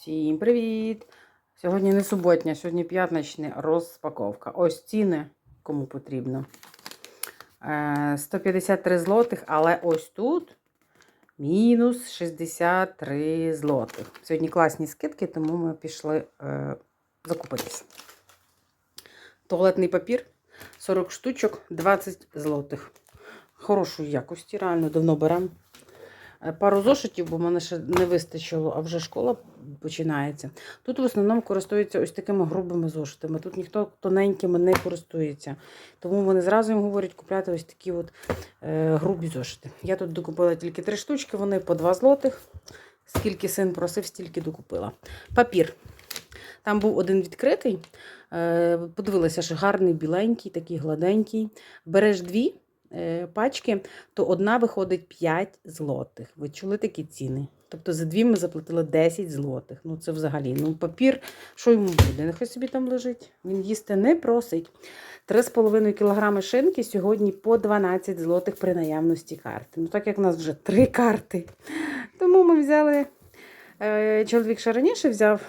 Всім привіт! Сьогодні не суботня, сьогодні п'ятнична розпаковка. Ось ціни, кому потрібно. Е, 153 злотих, але ось тут мінус 63 злотих. Сьогодні класні скидки, тому ми пішли е, закупитися. Туалетний папір 40 штучок, 20 злотих. Хорошої якості, реально давно беремо. Е, Пару зошитів, бо мене ще не вистачило, а вже школа починається. Тут в основному користуються ось такими грубими зошитами. Тут ніхто тоненькими не користується. Тому вони зразу їм говорять купляти ось такі от е, грубі зошити. Я тут докупила тільки три штучки, вони по 2 злотих. Скільки син просив, стільки докупила. Папір. Там був один відкритий. Е, подивилася, що гарний, біленький, такий гладенький. Береш дві пачки, то одна виходить 5 злотих. Ви чули такі ціни? Тобто за дві ми заплатили 10 злотих. Ну це взагалі. Ну, папір, що йому буде? Нехай собі там лежить. Він їсти не просить. 3,5 кг шинки сьогодні по 12 злотих при наявності карти. Ну, так як у нас вже три карти. Тому ми взяли. Е, чоловік ще раніше взяв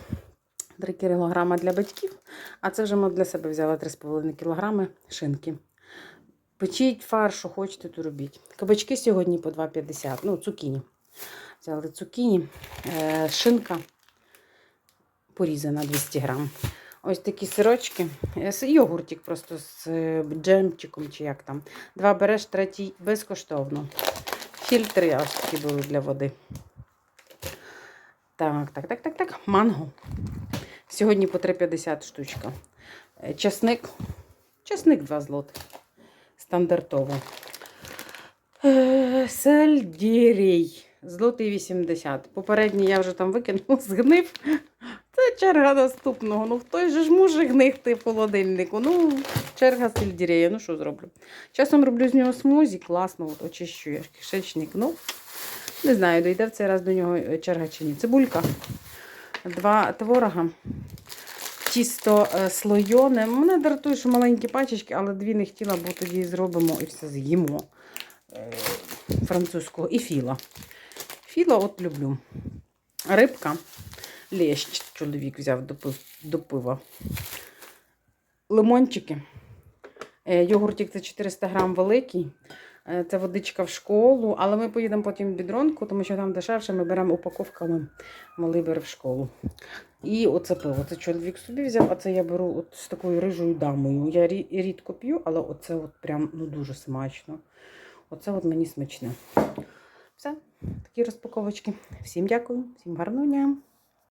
3 кг для батьків, а це вже ми для себе взяли 3,5 кг шинки. Печіть фарш, що хочете, то робіть. Кабачки сьогодні по 2,50. Ну, цукіні. Взяли цукіні, е, шинка порізана 200 грам. Ось такі сирочки. Е, Йогуртик просто з е, джемчиком чи як там. Два береш, третій безкоштовно. Фільтри ось такі беру для води. Так, так, так, так, так. Манго. Сьогодні по 3,50 штучка. Часник. Часник 2 злотих. Стандартово. Е, Сельдерей. Злотий 80. Попередній я вже там викинула, згнив. Це черга наступного. Ну хто ж може гнихти в холодильнику? Ну, черга сельдерея. Ну що зроблю? Часом роблю з нього смузі, класно, от, очищу я кишечник. Ну, не знаю, дійде в цей раз до нього е, черга чи ні. Цибулька. Два творога. Тісто е, слойоне. Мене дратує, що маленькі пачечки, але дві не хотіла, бо тоді зробимо і все з'їмо е, французького. І філа. Філа от люблю. Рибка. Лещ чоловік взяв до пива. Лимончики. Е, Йогуртик це 400 грам великий. Е, Це водичка в школу, але ми поїдемо потім в бідронку, тому що там дешевше ми беремо упаковками, малий бере в школу. І оце пиво. Це чоловік собі взяв, а це я беру от з такою рижою дамою. Я рідко п'ю, але оце от прям ну, дуже смачно. Оце от мені смачне. Все, такі розпаковочки. Всім дякую, всім гарного дня.